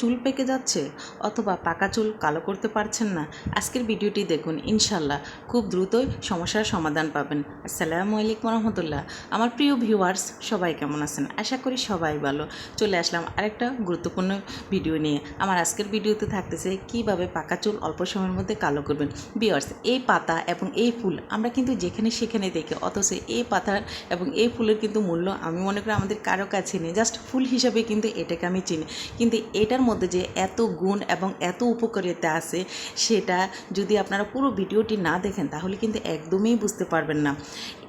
চুল পেকে যাচ্ছে অথবা পাকা চুল কালো করতে পারছেন না, আজকের ভিডিওটি দেখুন ইনশাল্লাহ খুব দ্রুতই সমস্যার সমাধান পাবেন। আসসালামু আলাইকুম রহমতুল্লাহ। আমার প্রিয় ভিউয়ার্স, সবাই কেমন আছেন? আশা করি সবাই ভালো। চলে আসলাম আরেকটা গুরুত্বপূর্ণ ভিডিও নিয়ে। আমার আজকের ভিডিওতে থাকতেছে, কীভাবে পাকা চুল অল্প সময়ের মধ্যে কালো করবেন। ভিউয়ার্স, এই পাতা এবং এই ফুল আমরা কিন্তু যেখানে সেখানে দেখি, অথচ এই পাতার এবং এই ফুলের কিন্তু মূল্য আমি মনে করি আমাদের কারও কাছে নেই। জাস্ট ফুল হিসাবে কিন্তু এটাকে আমি চিনি। কিন্তু এটার মধ্যে যে এত গুণ এবং এত উপকারিতা আছে, সেটা যদি আপনারা পুরো ভিডিওটি না দেখেন, তাহলে কিন্তু একদমই বুঝতে পারবেন না।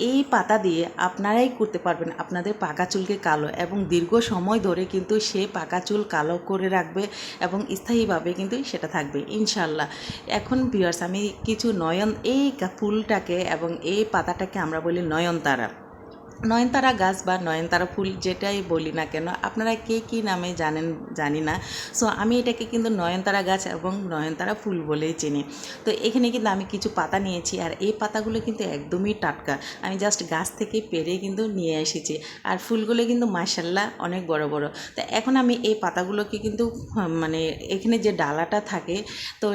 এই পাতা দিয়ে আপনারাই করতে পারবেন আপনাদের পাকা চুলকে কালো এবং দীর্ঘ সময় ধরে কিন্তু সে পাকা চুল কালো করে রাখবে এবং স্থায়ীভাবে কিন্তু সেটা থাকবে ইনশাল্লাহ এখন ভিউয়ার্স আমি কিছু নয়ন, এই ফুলটাকে এবং এই পাতাটাকে আমরা বলি নয়নতারা। নয়নতারা গাছ বা নয়নতারা ফুল যেটাই বলি না কেন আপনারা কে কী নামে জানেন জানি না সো আমি এটাকে কিন্তু নয়নতারা গাছ এবং নয়নতারা ফুল বলেই চিনি তো এখানে কিন্তু আমি কিছু পাতা নিয়েছি আর এই পাতাগুলো কিন্তু একদমই টাটকা আমি জাস্ট গাছ থেকে পেরে কিন্তু নিয়ে এসেছি আর ফুলগুলো কিন্তু মার্শাল্লাহ অনেক বড় বড় তো এখন আমি এই পাতাগুলোকে কিন্তু মানে এখানে যে ডালাটা থাকে তো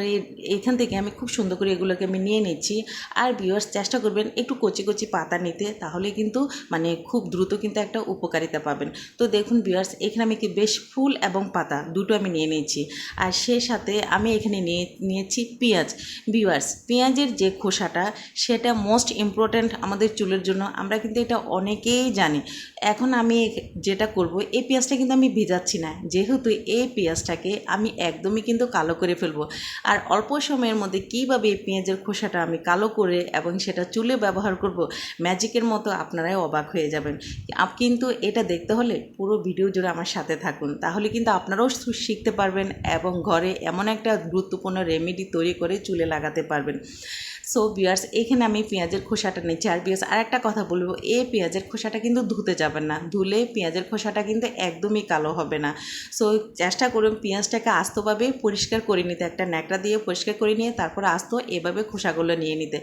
এখান থেকে আমি খুব সুন্দর করে এগুলোকে আমি নিয়ে নিচ্ছি আর ভিউয়ার্স চেষ্টা করবেন একটু কচি কচি পাতা নিতে তাহলে কিন্তু মানে খুব দ্রুত কিন্তু একটা উপকারিতা পাবেন। তো দেখুন ভিউয়ার্স এখানে আমি কি বেশ ফুল এবং পাতা দুটো আমি নিয়ে নিয়েছি। আর সে সাথে আমি এখানে নিয়ে, নিয়েছি পেঁয়াজ। ভিউয়ার্স পেঁয়াজের যে খোসাটা, সেটা মোস্ট ইম্পর্ট্যান্ট আমাদের চুলের জন্য। আমরা কিন্তু এটা অনেকেই জানি। এখন আমি যেটা করব, এই পেঁয়াজটা কিন্তু আমি ভেজাচ্ছি না। যেহেতু এই পেঁয়াজটাকে আমি একদমই কিন্তু কালো করে ফেলব। আর অল্প সময়ের মধ্যে কীভাবে এই পেঁয়াজের খোসাটা আমি কালো করে এবং সেটা চুলে ব্যবহার করব ম্যাজিকের মতো আপনারাই অবাক হয়ে যাবেন। কিন্তু এটা দেখতে হলে পুরো ভিডিও জুড়ে আমার সাথে থাকুন। তাহলে কিন্তু আপনারাও শিখতে পারবেন এবং ঘরে এমন একটা গুরুত্বপূর্ণ রেমেডি তৈরি করে চুলে লাগাতে পারবেন। সো বিয়ার্স এখানে আমি পেঁয়াজের খোসাটা নিচ্ছি। আর বিয়ার্স আর একটা কথা বলব, এই পেঁয়াজের খোসাটা কিন্তু ধুতে যাবেন না। ধুলে পেঁয়াজের খোসাটা কিন্তু একদমই কালো হবে না। সো চেষ্টা করুন পেঁয়াজটাকে আস্তভাবে পরিষ্কার করে নিতে। একটা ন্যাকড়া দিয়ে পরিষ্কার করে নিয়ে তারপর আস্ত এভাবে খোসাগুলো নিয়ে নিতে।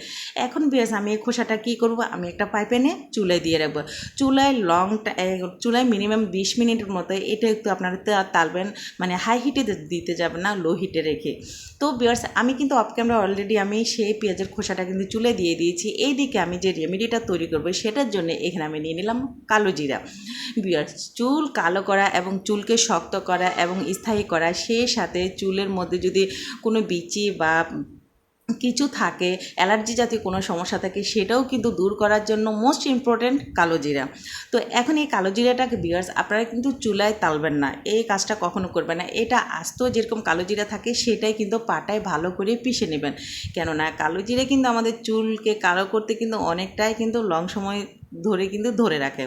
এখন বিয়ার্স আমি এই খোসাটা কী করব? আমি একটা পাইপ এনে চুলায় দিয়ে রাখব। চুলায় লং চুলায় মিনিমাম বিশ মিনিটের মতো এটা একটু আপনারা তালবেন। মানে হাই হিটে দিতে যাবেন না লো হিটে রেখে। তো বিয়ার্স আমি কিন্তু অফ ক্যামেরা অলরেডি আমি সেই পেঁয়াজের খোসাটা কিন্তু চুলে দিয়ে দিয়েছি। এই দিকে আমি যে রেমেডিটা তৈরি করব সেটার জন্য এখানে আমি নিয়ে নিলাম কালো জিরা। চুল কালো করা এবং চুলকে শক্ত করা এবং স্থায়ী করা, সেই সাথে চুলের মধ্যে যদি কোনো বিচি বা কিছু থাকে, অ্যালার্জি জাতীয় কোনো সমস্যা থাকে, সেটাও কিন্তু দূর করার জন্য মোস্ট ইম্পর্ট্যান্ট কালো জিরা। তো এখন এই কালো জিরাটাকে বিয়ার্স আপনারা কিন্তু চুলায় তালবেন না। এই কাজটা কখনো করবেন না। এটা আস্ত যেরকম কালো জিরা থাকে, সেটাই কিন্তু পাটায় ভালো করে পিষে নেবেন। কেননা কালো জিরা কিন্তু আমাদের চুলকে কালো করতে কিন্তু অনেকটাই কিন্তু লং সময় ধরে কিন্তু ধরে রাখে।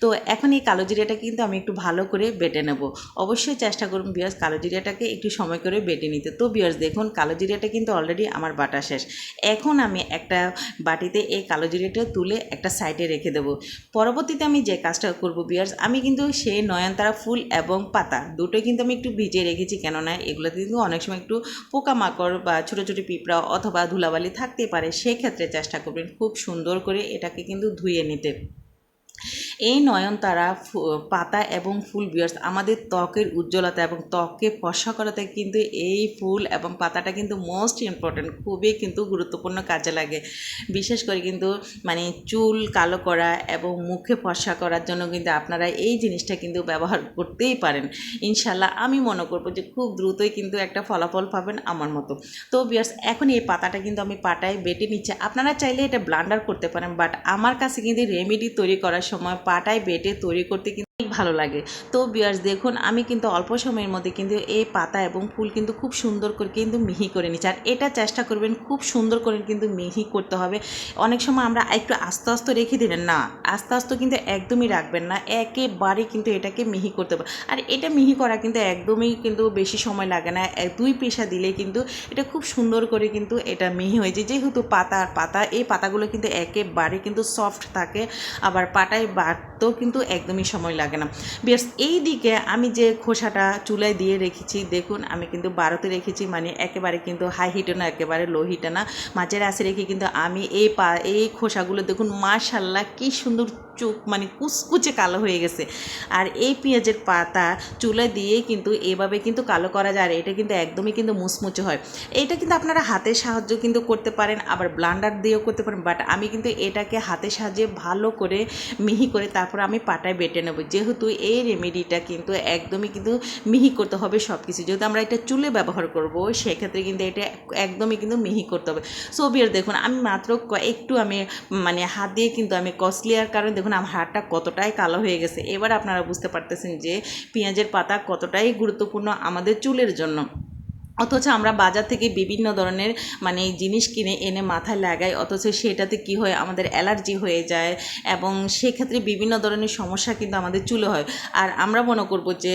তো এখন এই কালো জিরাটা কিন্তু আমি একটু ভালো করে বেটে নেব। অবশ্যই চেষ্টা করুন বিয়ার্স কালো জিরাটাকে একটু সময় করে বেটে নিতে। তো বিয়ার্স দেখুন কালো জিরাটা কিন্তু অলরেডি আমার বাটা শেষ। এখন আমি একটা বাটিতে এই কালো জিরাটা তুলে একটা সাইডে রেখে দেবো। পরবর্তীতে আমি যে কাজটা করব বিয়ার্স আমি কিন্তু সেই নয়নতারা ফুল এবং পাতা দুটোই কিন্তু আমি একটু ভিজিয়ে রেখেছি। কেননা এগুলোতে কিন্তু অনেক সময় একটু পোকামাকড় বা ছোটো ছোটো পিঁপড়া অথবা ধুলাবালি থাকতে পারে। সেক্ষেত্রে চেষ্টা করবেন খুব সুন্দর করে এটাকে কিন্তু ধুয়ে নিতে। painted এই নয়নতারা পাতা এবং ফুল বিয়ার্স, আমাদের ত্বকের উজ্জ্বলতা এবং ত্বককে ফর্সা করাতে কিন্তু এই ফুল এবং পাতাটা কিন্তু মোস্ট ইম্পর্ট্যান্ট খুবই কিন্তু গুরুত্বপূর্ণ কাজে লাগে। বিশেষ করে কিন্তু মানে চুল কালো করা এবং মুখে ফর্সা করার জন্য কিন্তু আপনারা এই জিনিসটা কিন্তু ব্যবহার করতেই পারেন। ইনশাল্লাহ আমি মনে করব যে খুব দ্রুতই কিন্তু একটা ফলাফল পাবেন আমার মতো। তো বিয়ার্স, এখন এই পাতাটা কিন্তু আমি পাটায় বেটে নিচ্ছি। আপনারা চাইলে এটা ব্লান্ডার করতে পারেন বাট আমার কাছে কিন্তু রেমেডি তৈরি করার সময় পাটায় বেটে তৈরি করতে কিন্তু ভালো লাগে। তো বিয়ার্স দেখুন, আমি কিন্তু অল্প সময়ের মধ্যে কিন্তু এই পাতা এবং ফুল কিন্তু খুব সুন্দর করে কিন্তু মিহি করে নিচ্ছি। আর এটা চেষ্টা করবেন, খুব সুন্দর করে কিন্তু মিহি করতে হবে। অনেক সময় আমরা একটু আস্তে আস্তে রেখে দিলেন না, আস্তে আস্তে কিন্তু একদমই রাখবেন না, একেবারে কিন্তু এটাকে মিহি করতে হবে। আর এটা মিহি করা কিন্তু একদমই কিন্তু বেশি সময় লাগে না দুই পেশা দিলে কিন্তু এটা খুব সুন্দর করে কিন্তু এটা মিহি হয়ে যায়। যেহেতু পাতা আর পাতা, এই পাতাগুলো কিন্তু একেবারে কিন্তু সফট থাকে, আবার পাটায় বাটতেও কিন্তু একদমই সময় লাগে লাগে না। বেশ এই দিকে আমি যে খোসাটা চুলায় দিয়ে রেখেছি, দেখুন, আমি কিন্তু বারোতে রেখেছি মানে একেবারে কিন্তু হাই হিটে না, একেবারে লো হিটে না। মাছের আসে রেখে কিন্তু আমি এই পা, এই খোসাগুলো দেখুন মাশাল্লাহ কি সুন্দর চোখ মানে কুচকুচে কালো হয়ে গেছে। আর এই পেঁয়াজের পাতা চুলে দিয়ে কিন্তু এভাবে কিন্তু কালো করা যায় আর এটা কিন্তু একদমই কিন্তু মুচমুচে হয়। এটা কিন্তু আপনারা হাতের সাহায্য কিন্তু করতে পারেন, আবার ব্লান্ডার দিয়েও করতে পারেন, বাট আমি কিন্তু এটাকে হাতের সাহায্যে ভালো করে মিহি করে তারপর আমি পাটায় বেটে নেব। যেহেতু এই রেমেডিটা কিন্তু একদমই কিন্তু মিহি করতে হবে সব কিছু যেহেতু আমরা এটা চুলে ব্যবহার করব, সেক্ষেত্রে কিন্তু এটা একদমই কিন্তু মিহি করতে হবে। সো বিয়ার দেখুন, আমি মাত্র একটু আমি মানে হাত দিয়ে কিন্তু আমি কস্টলিয়ার কারণে দেখুন আমার হাড়টা কতটাই কালো হয়ে গেছে। এবার আপনারা বুঝতে পারতেছেন যে পেঁয়াজের পাতা কতটাই গুরুত্বপূর্ণ আমাদের চুলের জন্য। অথচ আমরা বাজার থেকে বিভিন্ন ধরনের মানে জিনিস কিনে এনে মাথায় লাগাই, অথচ সেটাতে কি হয়, আমাদের অ্যালার্জি হয়ে যায় এবং সেক্ষেত্রে বিভিন্ন ধরনের সমস্যা কিন্তু আমাদের চুলে হয়। আর আমরা মনে করব যে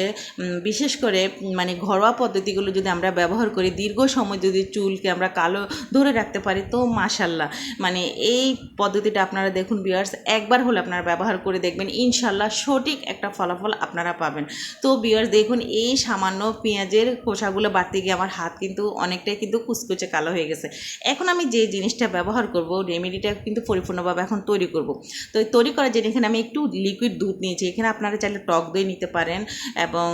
বিশেষ করে মানে ঘরোয়া পদ্ধতিগুলো যদি আমরা ব্যবহার করি, দীর্ঘ সময় যদি চুলকে আমরা কালো ধরে রাখতে পারি, তো মাশাল্লাহ। মানে এই পদ্ধতিটা আপনারা দেখুন বিয়ার্স একবার হলে আপনারা ব্যবহার করে দেখবেন, ইনশাল্লাহ সঠিক একটা ফলাফল আপনারা পাবেন। তো বিয়ার্স দেখুন, এই সামান্য পেঁয়াজের খোসাগুলো বাড়তে গিয়ে আমার হাত কিন্তু অনেকটাই কিন্তু কুচকুচে কালো হয়ে গেছে। এখন আমি যে জিনিসটা ব্যবহার করব রেমেডিটা কিন্তু পরিপূর্ণভাবে এখন তৈরি করব। তো তৈরি করার জন্য এখানে আমি একটু লিকুইড দুধ নিয়েছি। এখানে আপনারা চাইলে টক দই নিতে পারেন এবং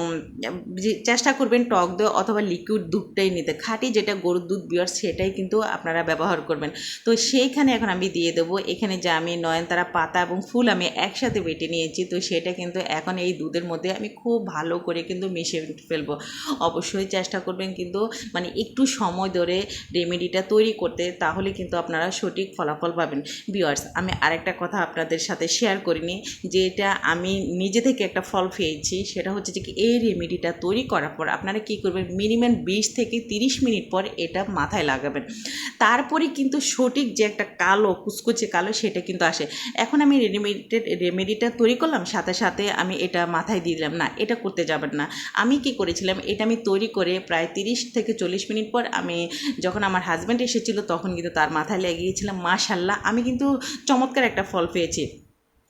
চেষ্টা করবেন টক দই অথবা লিকুইড দুধটাই নিতে। খাঁটি যেটা গরুর দুধ বিয়ার সেটাই কিন্তু আপনারা ব্যবহার করবেন। তো সেইখানে এখন আমি দিয়ে দেবো। এখানে যে আমি নয়নতারা পাতা এবং ফুল আমি একসাথে বেটে নিয়েছি, তো সেটা কিন্তু এখন এই দুধের মধ্যে আমি খুব ভালো করে কিন্তু মিশিয়ে ফেলব। অবশ্যই চেষ্টা করবেন কিন্তু মানে একটু সময় ধরে রেমেডিটা তৈরি করতে, তাহলে কিন্তু আপনারা সঠিক ফলাফল পাবেন। বিয়ার্স আমি আরেকটা কথা আপনাদের সাথে শেয়ার করিনি, যেটা আমি নিজে থেকে একটা ফল পেয়েছি, সেটা হচ্ছে যে কি এই রেমেডিটা তৈরি করার পর আপনারা কি করবেন? মিনিমাম বিশ থেকে তিরিশ মিনিট পর এটা মাথায় লাগাবেন। তারপরে কিন্তু সঠিক যে একটা কালো, কুচকুচে কালো, সেটা কিন্তু আসে। এখন আমি রেডিমেডেড রেমেডিটা তৈরি করলাম, সাথে সাথে আমি এটা মাথায় দিয়ে দিলাম, না, এটা করতে যাবেন না। আমি কি করেছিলাম, এটা আমি তৈরি করে প্রায় তিরিশ থেকে চল্লিশ মিনিট পর আমি যখন আমার হাজব্যান্ড এসেছিল, তখন কিন্তু তার মাথায় লেগিয়েছিলাম মাশাল্লাহ আমি কিন্তু চমৎকার একটা ফল পেয়েছি।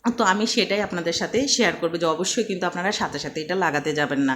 তো আমি সেটাই আপনাদের সাথে শেয়ার করব যে অবশ্যই কিন্তু আপনারা সাথে সাথে এটা লাগাতে যাবেন না।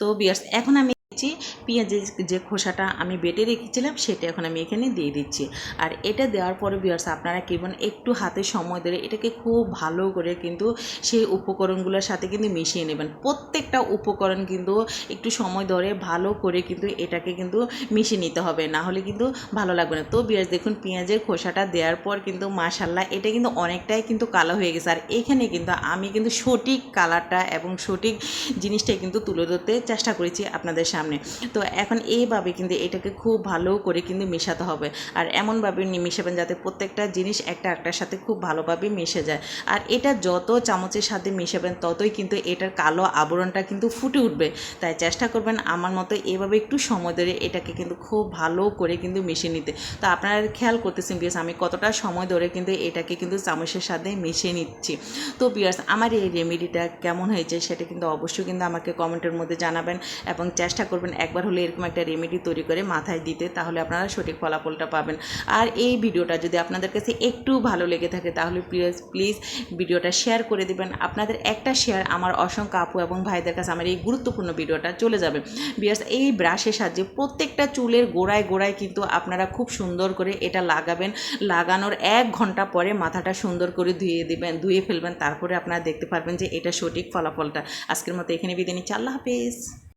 তো বিয়ার্স এখন আমি দিচ্ছি। পেঁয়াজের যে খোসাটা আমি বেটে রেখেছিলাম, সেটা এখন আমি এখানে দিয়ে দিচ্ছি। আর এটা দেওয়ার পরে বিয়ার্স আপনারা কেমন একটু হাতে সময় ধরে এটাকে খুব ভালো করে কিন্তু সেই উপকরণগুলোর সাথে কিন্তু মিশিয়ে নেবেন। প্রত্যেকটা উপকরণ কিন্তু একটু সময় ধরে ভালো করে কিন্তু এটাকে কিন্তু মিশিয়ে নিতে হবে, না হলে কিন্তু ভালো লাগবে না। তো বিয়ার্স দেখুন পেঁয়াজের খোসাটা দেওয়ার পর কিন্তু মাশাল্লাহ এটা কিন্তু অনেকটাই কিন্তু কালো হয়ে গেছে। আর এখানে কিন্তু আমি কিন্তু সঠিক কালারটা এবং সঠিক জিনিসটাই কিন্তু তুলে ধরতে চেষ্টা করেছি আপনাদের সামনে। তো এখন এইভাবে কিন্তু এটাকে খুব ভালো করে কিন্তু মেশাতে হবে। আর এমনভাবে মেশাবেন যাতে প্রত্যেকটা জিনিস একটা একটার সাথে খুব ভালোভাবে মিশে যায়। আর এটা যত চামচের সাথে মেশাবেন, ততই কিন্তু এটার কালো আবরণটা কিন্তু ফুটে উঠবে। তাই চেষ্টা করবেন আমার মতো এভাবে একটু সময় ধরে এটাকে কিন্তু খুব ভালো করে কিন্তু মিশিয়ে নিতে। তো আপনারা খেয়াল করতেছেন বিয়ার্স আমি কতটা সময় ধরে কিন্তু এটাকে কিন্তু চামচের সাথে মিশিয়ে নিচ্ছি। তো বিয়ার্স আমার এই রেমেডিটা কেমন হয়েছে সেটা কিন্তু অবশ্যই কিন্তু আমাকে কমেন্টের মধ্যে জানাবেন এবং চেষ্টা করবেন। একবার হলে এরকম একটা রেমেডি তৈরি করে মাথায় দিতে, তাহলে আপনারা সঠিক ফলাফলটা পাবেন। আর এই ভিডিওটা যদি আপনাদের কাছে একটু ভালো লেগে থাকে, তাহলে প্লিজ প্লিজ ভিডিওটা শেয়ার করে দিবেন। আপনাদের একটা শেয়ার আমার অসংখ্য আপু এবং ভাইদের কাছে আমার এই গুরুত্বপূর্ণ ভিডিওটা চলে যাবে। বিয়ার্স, এই ব্রাশের সাহায্যে প্রত্যেকটা চুলের গোড়ায় গোড়ায় কিন্তু আপনারা খুব সুন্দর করে এটা লাগাবেন। লাগানোর এক ঘণ্টা পরে মাথাটা সুন্দর করে ধুয়ে দিবেন, ধুয়ে ফেলবেন। তারপরে আপনারা দেখতে পারবেন যে এটা সঠিক ফলাফলটা। আজকের মতো এখানে বিদায় নিচ্ছি। হাফেজ।